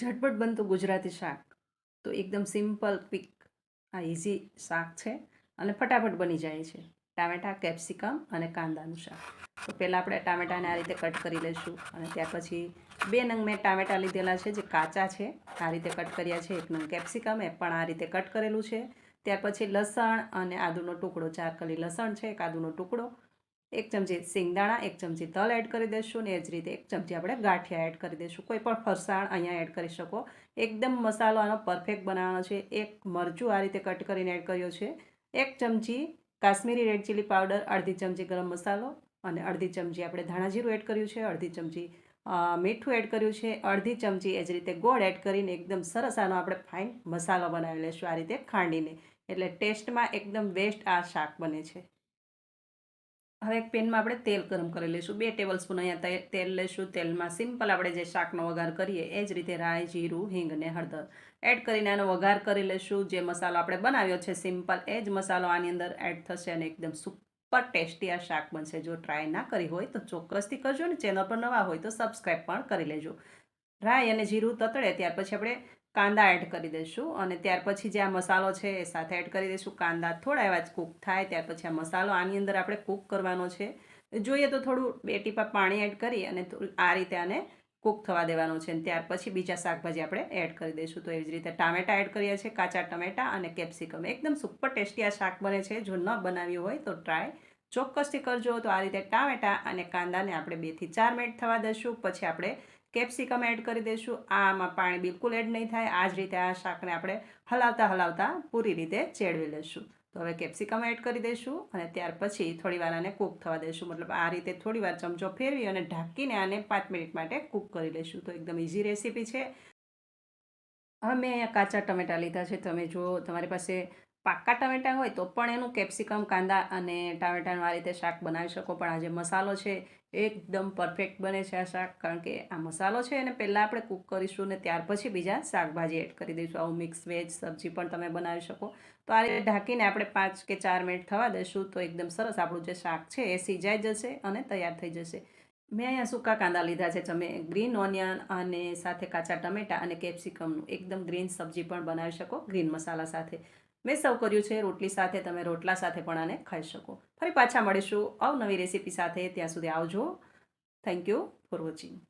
ઝટપટ બનતું ગુજરાતી શાક. તો એકદમ સિમ્પલ, ક્વિક, આ ઇઝી શાક છે અને ફટાફટ બની જાય છે. ટામેટા, કેપ્સિકમ અને કાંદાનું શાક. તો પહેલાં આપણે ટામેટાને આ રીતે કટ કરી લઈશું અને ત્યાર પછી બે નંગ મેં ટામેટા લીધેલા છે, જે કાચા છે, આ રીતે કટ કર્યા છે. એક નંગ કેપ્સિકમ, એ પણ આ રીતે કટ કરેલું છે. ત્યાર પછી લસણ અને આદુનો ટુકડો, ચાર કલી લસણ છે, એક આદુનો ટુકડો એક ચમચી સિંગદાણા, એક ચમચી તલ એડ કરી દઈશું ને એ જ રીતે એક ચમચી આપણે ગાંઠિયા એડ કરી દઈશું કોઈ પણ ફરસાણ અહીંયા એડ કરી શકો. એકદમ મસાલો આનો પરફેક્ટ બનાવવાનો છે. એક મરચું આ રીતે કટ કરીને એડ કર્યો છે. એક ચમચી કાશ્મીરી રેડ ચીલી પાવડર, અડધી ચમચી ગરમ મસાલો અને અડધી ચમચી આપણે ધાણા જીરું એડ કર્યું છે. અડધી ચમચી મીઠું એડ કર્યું છે. અડધી ચમચી એ જ રીતે ગોળ એડ કરીને એકદમ સરસ આનો આપણે ફાઇન મસાલો બનાવી લઈશું આ રીતે ખાંડીને. એટલે ટેસ્ટમાં એકદમ બેસ્ટ આ શાક બને છે. હવે એક પેનમાં આપણે તેલ ગરમ કરી લઈશું. બે ટેબલ સ્પૂન અહીંયા તેલ લઈશું. તેલમાં સિમ્પલ આપણે જે શાકનો વઘાર કરીએ, એ જ રીતે રાઈ, જીરું, હિંગ અને હળદર. એડ કરીને આનો વઘાર કરી લઈશું. જે મસાલો આપણે બનાવ્યો છે સિમ્પલ, એ જ મસાલો આની અંદર એડ થશે અને એકદમ સુપર ટેસ્ટી આ શાક બનશે. જો ટ્રાય ના કરી હોય તો ચોક્કસથી કરજો ને ચેનલ પર નવા હોય તો સબસ્ક્રાઈબ પણ કરી લેજો. રાઈ અને જીરું તતડે, ત્યાર પછી આપણે કાંદા એડ કરી દઈશું અને ત્યાર પછી જે આ મસાલો છે એ સાથે એડ કરી દઈશું. કાંદા થોડા એવા જ કૂક થાય, ત્યાર પછી આ મસાલો આની અંદર આપણે કૂક કરવાનો છે. જોઈએ તો થોડું બે ટીપા પાણી એડ કરી અને આ રીતે આને કૂક થવા દેવાનો છે. અને ત્યાર પછી બીજા શાકભાજી આપણે એડ કરી દઈશું. તો એવી જ રીતે ટામેટા એડ કરીએ છીએ કાચા ટમેટા અને કેપ્સિકમ એકદમ સુપર ટેસ્ટી આ શાક બને છે. જો ન બનાવ્યું હોય તો ટ્રાય ચોક્કસથી કરજો. તો આ રીતે ટામેટા અને કાંદાને આપણે બેથી ચાર મિનિટ થવા દઈશું. પછી આપણે કેપ્સિકમ એડ કરી દઈશું. આમાં પાણી બિલકુલ એડ નહીં થાય. આ જ રીતે આ શાકને આપણે હલાવતા હલાવતા પૂરી રીતે ચેડવી લઈશું. તો હવે કેપ્સિકમ એડ કરી દઈશું અને ત્યાર પછી થોડી વાર આને કૂક થવા દઈશું. મતલબ આ રીતે થોડી વાર ચમચો ફેરવી અને ઢાંકીને આને પાંચ મિનિટ માટે કૂક કરી લઈશું. તો એકદમ ઇઝી રેસીપી છે. હવે મેં કાચા ટમેટા લીધા છે. તમે જો તમારી પાસે પાકા ટમેટા હોય તો પણ એનું કેપ્સિકમ, કાંદા અને ટામેટાનું આ રીતે શાક બનાવી શકો. પણ આ જે મસાલો છે એકદમ પરફેક્ટ બને છે આ શાક. કારણ કે આ મસાલો છે એને પહેલાં આપણે કૂક કરીશું ને ત્યાર પછી બીજા શાકભાજી એડ કરી દઈશું. આવું મિક્સ વેજ સબ્જી પણ તમે બનાવી શકો. તો આ રીતે ઢાંકીને આપણે પાંચ કે ચાર મિનિટ થવા દઈશું તો એકદમ સરસ આપણું જે શાક છે એ સિજાઈ જશે અને તૈયાર થઈ જશે. મેં અહીંયા સૂકા કાંદા લીધા છે. તમે ગ્રીન ઓનિયન અને સાથે કાચા ટમેટા અને કેપ્સિકમનું એકદમ ગ્રીન સબ્જી પણ બનાવી શકો, ગ્રીન મસાલા સાથે. મેં સર્વ કર્યું છે, રોટલી સાથે તમે રોટલા સાથે પણ આને ખાઈ શકો. ફરી પાછા મળીશું અવનવી રેસીપી સાથે. ત્યાં સુધી આવજો. Thank you for watching